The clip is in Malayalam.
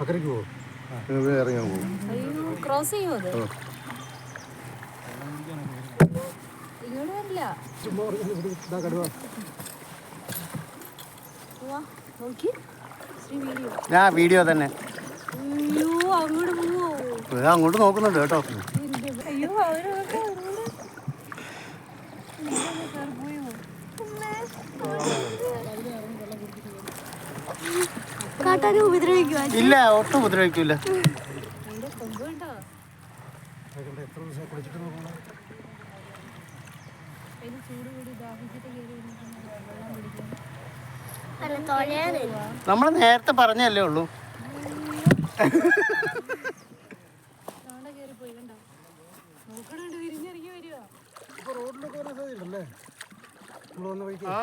അക്കരയ്ക്ക് പോകും. ഇത് ഇറങ്ങാൻ പോകും. അയ്യോ ക്രോസ് ചെയ്യുമോ അത് ഇങ്ങോട്ട് വരില്ല. വീഡിയോ. ഞാൻ വീഡിയോ തന്നെ. അയ്യോ അങ്ങോട്ട് നോക്കുന്നുണ്ട് കേട്ടോ. അയ്യോ അവരൊക്കെ പോയോ? കാട്ടാനെ ഉപദ്രവിക്കുവാ. ഇല്ല ഒട്ടും ഉപദ്രവിക്കില്ല നമ്മൾ നേരത്തെ പറഞ്ഞല്ലേ ഉള്ളൂ. നോക്കണുണ്ട് തിരിഞ്ഞിറങ്ങി വരുവാ റോഡിലൊക്കെ ആ